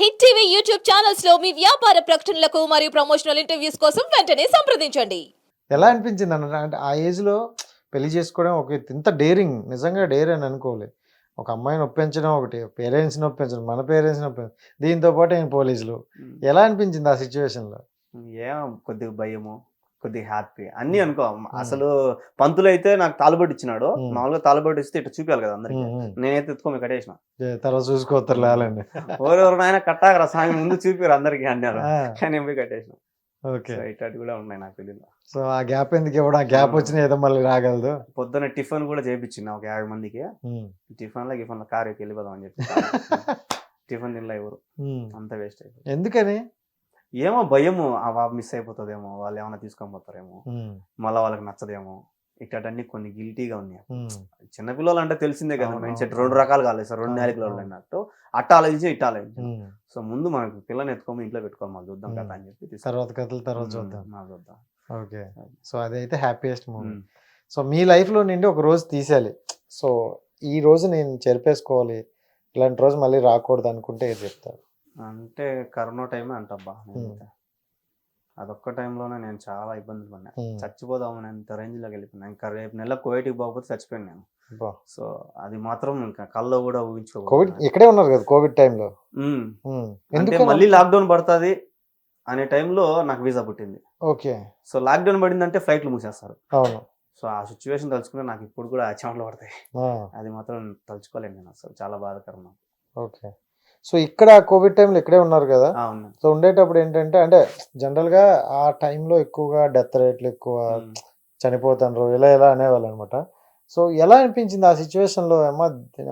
Hit TV YouTube ఛానల్స్లో మీ వ్యాపార ప్రకటనలకు మరియు ప్రమోషనల్ ఇంటర్వ్యూస్ కోసం వెంటనే సంప్రదించండి. ఎలా అనిపించింది అన్న అంటే ఆ ఏజ్లో పెళ్ళి చేసుకోవడం ఒక. ఇంత డేరింగ్ నిజంగా డేర్ అని అనుకోలే. ఒక అమ్మాయిని ఒప్పించడం ఒకటి పేరెంట్స్ని ఒప్పించడం మన పేరెంట్స్ని ఒప్పించడం దీంతో పాటు ఆయన పోలీసులు. ఎలా అనిపించింది ఆ సిచ్యువేషన్లో? ఏం కొద్దిగా భయము? కొద్దిగా హ్యాపీ. అన్ని అనుకో. అసలు పంతులు అయితే నాకు తాలుబడి ఇచ్చినాడు. మ్మ్. మామూలుగా తాలుబడి ఇస్తే ఇట్లా చూపించాలి కదా అందరికి. నేనైతే ఎత్తుకోమి కట్టేసిన. తర్వాత చూసుకోతారు లేలండి ఎవరెవరు నాయన కట్టాకరా స్వామి ముందు చూపిరు అందరికి అన్నారు కానీ నేను పోయి కట్టేసిన. ఓకే. ఇట్లాంటి కూడా ఉన్నాయి నాకు పెళ్ళిలో సో ఆ గ్యాప్ ఎందుకు ఇవ్వడం? ఆ గ్యాప్ వచ్చిన ఏదో మళ్ళీ రాగలదు. పొద్దున్న టిఫిన్ కూడా చేయించిన ఒక యాభై మందికి. టిఫిన్లో గిఫిన్లో కార్ వెళ్ళిపోదాం అని చెప్పి. టిఫిన్ తినలే ఎవరు. అంత వేస్ట్ అయిపోయింది. ఎందుకని? ఏమో భయము మిస్ అయిపోతుందేమో వాళ్ళు ఏమైనా తీసుకొని పోతారేమో. మళ్ళీ వాళ్ళకి నచ్చదేమో ఇట్లాంటి కొన్ని గిల్టీగా ఉన్నాయి. చిన్నపిల్లలు అంటే తెలిసిందే కదా మైండ్ సెట్. రెండు రకాలు కాలేదు సార్ రెండు నేలకి అవును. అన్నట్టు అట్ట ఆలోచించి ఇట్ట ఆలోచించి. సో ముందు మనకు పిల్లని ఎత్తుకోమని ఇంట్లో పెట్టుకోవాలి మళ్ళీ చూద్దాం కదా. అని చెప్పి. తర్వాత కథలు తర్వాత చూద్దాం చూద్దాం ఓకే సో అదైతే హ్యాపీయెస్ట్ మూమెంట్. సో మీ లైఫ్లో నుండి ఒక రోజు తీసేయాలి సో ఈ రోజు నేను చెరిపేసుకోవాలి ఇలాంటి రోజు మళ్ళీ రాకూడదు అనుకుంటే ఏది చెప్తారు అంటే కరోనా టైమే అంటబ్బా నేనైతే. అదొక్క టైంలోనే నేను చాలా ఇబ్బందులు పడినా. చచ్చిపోదామని అంత రేంజ్లోకి వెళ్ళిపోయినా. ఇంకా రేపు నెల కోవిడ్కి పోకపోతే చచ్చిపోయాను నేను. సో అది మాత్రం ఇంకా కల్లో కూడా కోవిడ్ ఊహించుకోవాలి ఇక్కడే ఉన్నారు కదా కోవిడ్ టైంలో? అంటే మళ్ళీ లాక్డౌన్ పడుతుంది అనే టైంలో నాకు వీసా పుట్టింది. ఓకే. సో లాక్డౌన్ పడిందంటే ఫ్లైట్లు మూసేస్తారు. అవును. సో ఆ సిచ్యువేషన్ తలుచుకుంటే నాకు ఇప్పుడు కూడా చెమటలు పడతాయి. అది మాత్రం తలుచుకోలేను నేను అసలు. చాలా బాధాకరం నాకు. ఓకే. సో ఇక్కడ కోవిడ్ టైంలో ఇక్కడే ఉన్నారు కదా. సో ఉండేటప్పుడు ఏంటంటే అంటే జనరల్గా ఆ టైంలో ఎక్కువగా డెత్ రేట్లు ఎక్కువ. చనిపోతారు ఇలా ఇలా అనేవాళ్ళు అనమాట సో ఎలా అనిపించింది ఆ సిచ్యువేషన్లో? అమ్మ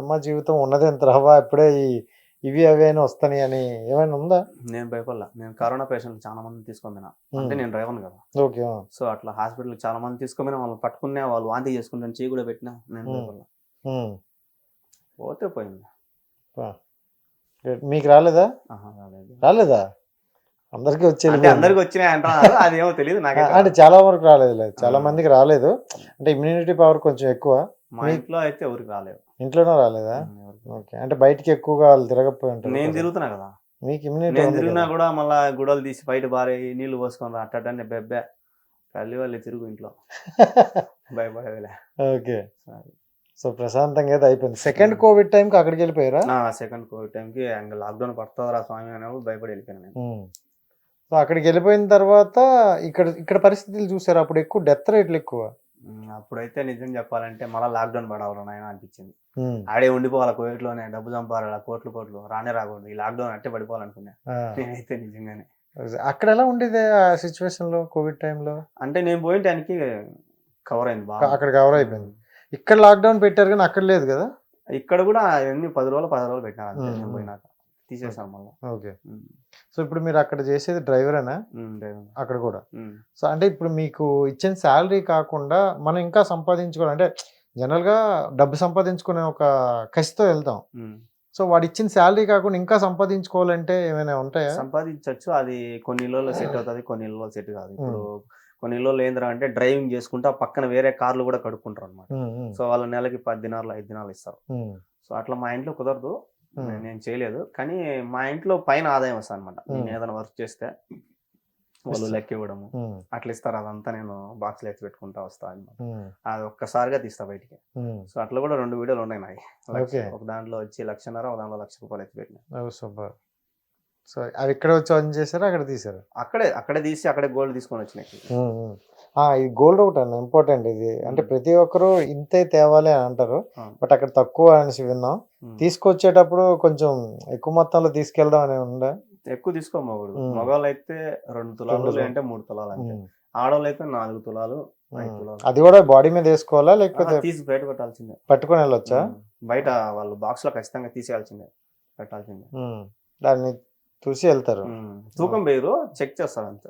అమ్మ జీవితం ఉన్నది ఎంత రవ్వ? ఇప్పుడే ఈ ఇవి అవి అయినా వస్తాయి అని ఏమైనా ఉందా? నేను భయపడలా. నేను కరోనా పేషెంట్ చాలా మంది తీసుకోమినా అంటే నేను డ్రైవర్ కదా. ఓకే సో అట్లా హాస్పిటల్ చాలా మంది తీసుకోమినా వాళ్ళు పట్టుకున్నా వాళ్ళు వాంతి చేసుకుంటాను చేయి కూడా పెట్టినా. నేను. భయపడలా. పోతే పోయింది. మీకు రాలేదా? రాలేదు. అందరికి వచ్చి. అందరికి వచ్చినాయి అంటున్నారు అదేమో తెలియదు ఆ, నాకైతే అంటే చాలా వరకు రాలేదు లేదు చాలా. మందికి రాలేదు. అంటే ఇమ్యూనిటీ పవర్ కొంచెం ఎక్కువ. మా ఇంట్లో అయితే ఎవరికి రాలేదు. ఇంట్లోనే రాలేదా. ఓకే అంటే బయటికి ఎక్కువగా వాళ్ళు తిరగపోయి ఉంటారు నేను. తిరుగుతున్నా కదా. మీకు ఇమ్యూనిటీ నేను తిరిగినా. కూడా మళ్ళా గుడలు తీసి బయట బారే నీళ్ళు పోసుకొని అట్టని బెబ్బే. కళ్ళి వాళ్ళు తిరుగు ఇంట్లో. భయపడేదిలే. ఓకే. సో ప్రశాంతంగా అయితే అయిపోయింది. సెకండ్. కోవిడ్ టైంకి అక్కడికి వెళ్ళిపోయారా? సెకండ్ కోవిడ్ టైంకి లాక్డౌన్ పడుతుందిరా స్వామి అనేప్పుడు భయపడి వెళ్ళిపోయాను నేను. ఉమ్. సో అక్కడికి వెళ్ళిపోయిన తర్వాత ఇక్కడ ఇక్కడ పరిస్థితులు చూసారు? అప్పుడు ఎక్కువ డెత్ రేట్లు ఎక్కువ. ఉమ్, అప్పుడైతే నిజం చెప్పాలంటే మళ్ళీ లాక్డౌన్ పడవాలి నాయన అనిపించింది. ఉమ్. ఆడే ఉండిపోవాలి కోవిడ్లోనే డబ్బు చంపాలి కోట్లు కోట్లు రానే రాకూడదు. ఈ లాక్డౌన్ అట్టే పడిపోవాలనుకున్నా. నేనైతే నిజంగానే. అక్కడ ఎలా ఉండేది ఆ సిచ్యువేషన్లో కోవిడ్ టైంలో అంటే నేను పోయిన టైంకి కవర్ అయింది బాగా. అక్కడ కవర్ అయిపోయింది. ఇక్కడ లాక్డౌన్ పెట్టారు కానీ అక్కడ లేదు కదా? ఇక్కడ కూడా ఎన్ని పది రోజులు పది రోజులు పెట్టినారు అంతే ఉమ్, నేను ఉమ్. పోయినాక. తీసేసాను మళ్ళీ. ఓకే. సో ఇప్పుడు మీరు అక్కడ చేసేది డ్రైవరేనా? అక్కడ కూడా. సో అంటే ఇప్పుడు మీకు ఇచ్చిన శాలరీ కాకుండా మనం ఇంకా సంపాదించుకోవాలి. అంటే జనరల్గా డబ్బు సంపాదించుకునే ఒక కసితో వెళ్తాం. సో వాడు ఇచ్చిన శాలరీ కాకుండా ఇంకా సంపాదించుకోవాలంటే ఏమైనా ఉంటాయా? సంపాదించవచ్చు అది కొన్ని ఇళ్ళలో సెట్ అవుతుంది కొన్ని ఇళ్ళలో సెట్ కాదు. ఇప్పుడు కొన్ని ఇళ్ళలో ఏంద్రా అంటే డ్రైవింగ్ చేసుకుంటా పక్కన వేరే కార్లు కూడా కడుక్కుంటారు అనమాట సో వాళ్ళ నెలకి పది దినాలు ఐదు దినాలు ఇస్తారు. సో అట్లా మా ఇంట్లో కుదరదు. నేను- చేయలేదు. కానీ మా ఇంట్లో పైన ఆదాయం వస్తుంది అనమాట. నేను ఏదైనా వర్క్ చేస్తే వాళ్ళు. లెక్క ఇవ్వడము. అట్లా ఇస్తారు. అదంతా నేను బాక్స్ ఎత్తి పెట్టుకుంటా వస్తా అనమాట అది ఒక్కసారిగా తీస్తా బయటికి. సో అట్లా కూడా రెండు వీడియోలు ఉన్నాయి నాయి. ఒక దాంట్లో వచ్చి లక్షన్నర ఒక దాంట్లో లక్ష రూపాయలు ఎత్తి పెట్టిన. సో అవి ఇక్కడ వచ్చి ఆన్ చేశారా అక్కడ తీసారా అక్కడే అక్కడే తీసి అక్కడే గోల్డ్ తీసుకొని వచ్చినాయి ఇది గోల్డ్ ఒకటి అన్న ఇంపార్టెంట్ ఇది అంటే. ప్రతి ఒక్కరు ఇంతే తేవాలి అని అంటారు. బట్ అక్కడ తక్కువ అనేసి విన్నాం. తీసుకొచ్చేటప్పుడు కొంచెం ఎక్కువ మొత్తంలో తీసుకెళ్దాం అని ఉందా ఎక్కువ Hmm. మగవాళ్ళు అయితే రెండు తులాలు. లేదంటే మూడు తులాలు ఉమ్, ఆడవాళ్ళు అయితే నాలుగు తులాలు అది కూడా బాడీ మీద వేసుకోవాలా లేకపోతే తీసి బయట పెట్టాల్సిందే పట్టుకొని వెళ్ళొచ్చా. బయట వాళ్ళు బాక్స్లో ఖచ్చితంగా తీసేయాల్సిందే పెట్టాల్సిందే. దాన్ని చూసి వెళ్తారు. తూకం వేయరు చెక్ చేస్తారు అంతే.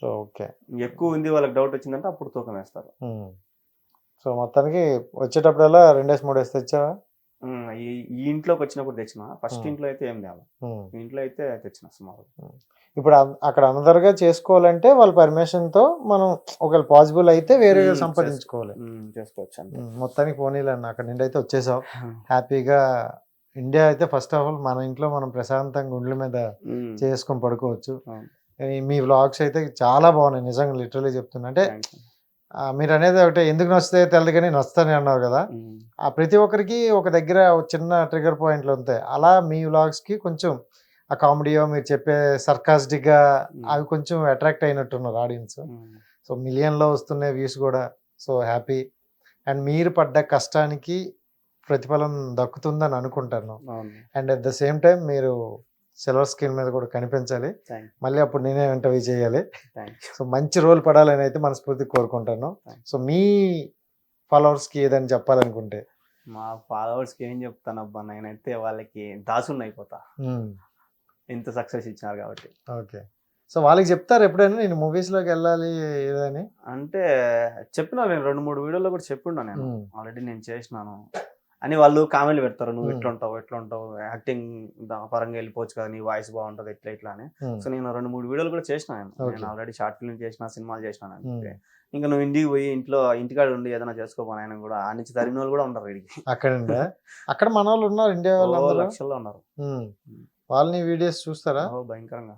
So okay. ఎక్కువ ఉంది వాళ్ళకి డౌట్ వచ్చిందంటే అప్పుడు తూకం వేస్తారు. సో మొత్తానికి వచ్చేటప్పుడల్లా రెండేసి మూడేసి తెచ్చావా? ఈ ఈ ఇంట్లోకి వచ్చినప్పుడు తెచ్చిన. ఫస్ట్. ఇంట్లో అయితే ఏం. ఈ ఇంట్లో అయితే తెచ్చిన సుమారు. ఇప్పుడు అక్కడ అనదర్గా చేసుకోవాలంటే వాళ్ళ పర్మిషన్తో మనం ఒకవేళ పాసిబుల్ అయితే వేరే సంపాదించుకోవాలి. చేసుకోవచ్చు మొత్తానికి పోనీలే అన్న. అక్కడ నుండి అయితే వచ్చేసావు హ్యాపీగా ఇండియా అయితే ఫస్ట్ ఆఫ్ ఆల్ మన ఇంట్లో మనం ప్రశాంతంగా గుండెల మీద చేసుకొని పడుకోవచ్చు. మీ వ్లాగ్స్ అయితే చాలా బాగున్నాయి నిజంగా లిటరలీ చెప్తున్నా. అంటే మీరు అనేది ఒకటే ఎందుకు నచ్చుతాయో తెలియదు కానీ నచ్చుతానే అన్నారు కదా. ఆ ప్రతి ఒక్కరికి ఒక దగ్గర చిన్న ట్రిగర్ పాయింట్లు ఉంటాయి. అలా మీ వ్లాగ్స్కి కొంచెం ఆ కామెడీయో మీరు చెప్పే సర్కాస్టిక్గా ఉమ్, అవి కొంచెం అట్రాక్ట్ అయినట్టున్నారు ఆడియన్స్ సో మిలియన్లో వస్తున్నాయి వ్యూస్ కూడా. సో హ్యాపీ అండ్ మీరు పడ్డ కష్టానికి ప్రతిఫలం దక్కుతుందని అనుకుంటాను. And at the same time మీరు సిల్వర్ స్క్రీన్ మీద కూడా కనిపించాలి. మళ్ళీ అప్పుడు నేనే ఇంటర్వ్యూ చేయాలి. సో మంచి రోల్ పడాలని అయితే మనస్ఫూర్తి కోరుకుంటాను. సో మీ followers కి ఏదని చెప్పాలనుకుంటే? మా ఫాలోవర్స్కి ఏం చెప్తాను అబ్బా నేనైతే వాళ్ళకి దాసుని అయిపోతా ఇంత సక్సెస్ ఇచ్చినారు కాబట్టి. ఓకే. సో వాళ్ళకి చెప్తారు ఎప్పుడైనా నేను movies లోకి వెళ్ళాలి ఏదని? అంటే చెప్పినా నేను రెండు మూడు వీడియోలో కూడా చెప్పుండా నేను. ఆల్రెడీ నేను చేసినాను. అని వాళ్ళు కామెంట్లు పెడతారు. నువ్వు Hmm. ఎట్లా ఉంటావు ఎట్లా ఉంటావు యాక్టింగ్ పరంగా వెళ్ళిపోవచ్చు కదా నీ వాయిస్ బాగుంటది ఎట్లా ఇట్లా అని. సో నేను రెండు మూడు వీడియోలు కూడా చేసిన నేను. ఆల్రెడీ షార్ట్ ఫిల్మ్ చేసిన సినిమాలు చేసిన. ఇంకా నువ్వు ఇంటికి పోయి ఇంట్లో ఇంటికాడ ఉండి ఏదైనా చేసుకోపోను ఆయన కూడా. ఆ నుంచి తరిగిన వాళ్ళు కూడా ఉన్నారు వీడికి. అక్కడండి అక్కడ మన వాళ్ళు ఉన్నారు ఇండియా వాళ్ళు లక్షల్లో ఉన్నారు. వాళ్ళని వీడియోస్ చూస్తారా? ఓ భయంకరంగా.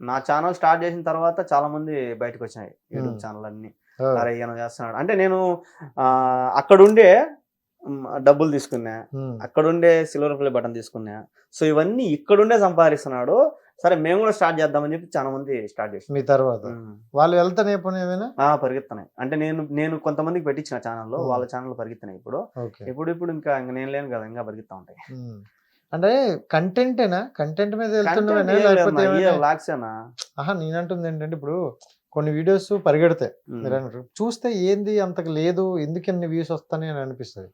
నా ఛానల్ స్టార్ట్ చేసిన తర్వాత చాలా మంది బయటకు వచ్చినాయి యూట్యూబ్. ఛానల్ అన్ని. అరే ఈయన చేస్తున్నాడు. అంటే నేను ఆ, అక్కడుండే మ్, డబ్బులు తీసుకున్నా అక్కడుండే సిల్వర్ ప్లే బటన్ తీసుకున్నా. సో ఇవన్నీ ఇక్కడుండే సంపాదిస్తున్నాడు. సరే మేము కూడా స్టార్ట్ చేద్దామని చెప్పి చాలా మంది స్టార్ట్ చేసి మీ తర్వాత. వాళ్ళు వెళ్తానే ఏమైనా? పరిగెత్తున్నాయి. అంటే నేను నేను కొంతమందికి పెట్టించిన ఛానల్లో. వాళ్ళ ఛానల్ పరిగెత్తున్నాయి ఇప్పుడు. ఇప్పుడు ఇప్పుడు ఇంకా ఇంకా నేను లేను కదా ఇంకా పరిగెత్తా ఉంటాయి. అంటే కంటెంటేనా కంటెంట్ మీద వెళ్తున్నవేనా లేకపోతే అనా ఆహా నేనంటుంది ఏంటంటే ఇప్పుడు కొన్ని వీడియోస్ పరిగెడతాయి. మీరు చూస్తే ఏంది అంతకు లేదు ఎందుకు ఎన్ని వ్యూస్ వస్తాయి అని అనిపిస్తుంది.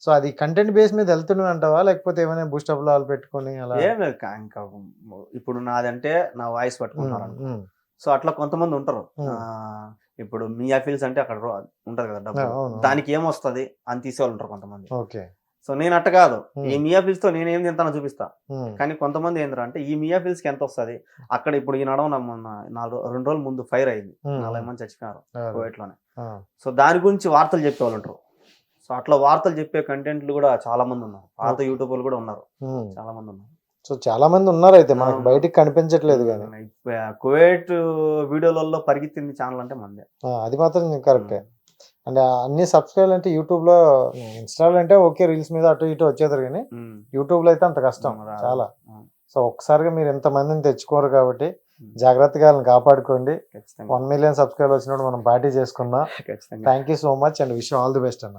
సో అది కంటెంట్ బేస్ మీద వెళ్తున్నావు అంటావా? లేకపోతే ఏమైనా బూస్టప్ లాలు పెట్టుకొని అలా? ఏం లేదు కా- ఇంకా ఇప్పుడు నాదంటే నా వాయిస్ ఉమ్, సో అట్లా కొంతమంది ఉంటారు. ఇప్పుడు మీ అఫీల్స్ అంటే అక్కడ ఉంటది కదా డబ్బు. దానికి ఏమొస్తుంది అని తీసేవాళ్ళు ఉంటారు కొంతమంది. ఓకే. సో నేను అట్ట కాదు. ఈ మియా ఫిల్స్తో నేను ఏం తింటానో చూపిస్తా. కానీ కొంతమంది ఏంటంటే అంటే ఈ మియా ఫిల్స్కి ఎంత వస్తుంది అక్కడ ఇప్పుడు ఈ నడవ నాలుగు రెండు రోజుల ముందు ఫైర్ అయింది. నలభై మంది చచ్చిపోయారు. కువైట్లోనే సో దాని గురించి వార్తలు చెప్పేవాళ్ళు ఉంటారు. సో అట్లా వార్తలు చెప్పే కంటెంట్లు కూడా చాలా మంది ఉన్నారు. పాత. యూట్యూబర్లు కూడా ఉన్నారు. చాలా మంది ఉన్నారు. సో చాలా మంది ఉన్నారు అయితే మనకు. బయటికి కనిపించట్లేదు కానీ. కువైట్ వీడియోలలో పరిగెత్తింది ఛానల్ అంటే మందే. అది మాత్రం కరెక్టే. అంటే అన్ని సబ్స్క్రైబ్ అంటే యూట్యూబ్లో ఇన్స్టాల్ అంటే ఓకే రీల్స్ మీద అటు ఇటు వచ్చేదారు కానీ. యూట్యూబ్లో అయితే అంత కష్టం. చాలా. సో ఒక్కసారిగా మీరు ఎంత మందిని తెచ్చుకోరు కాబట్టి. జాగ్రత్తగా వాళ్ళని కాపాడుకోండి. వన్ మిలియన్ సబ్స్క్రైబర్ వచ్చినప్పుడు మనం పార్టీ చేసుకుందాం. Thank you so much and wish all the best అన్న.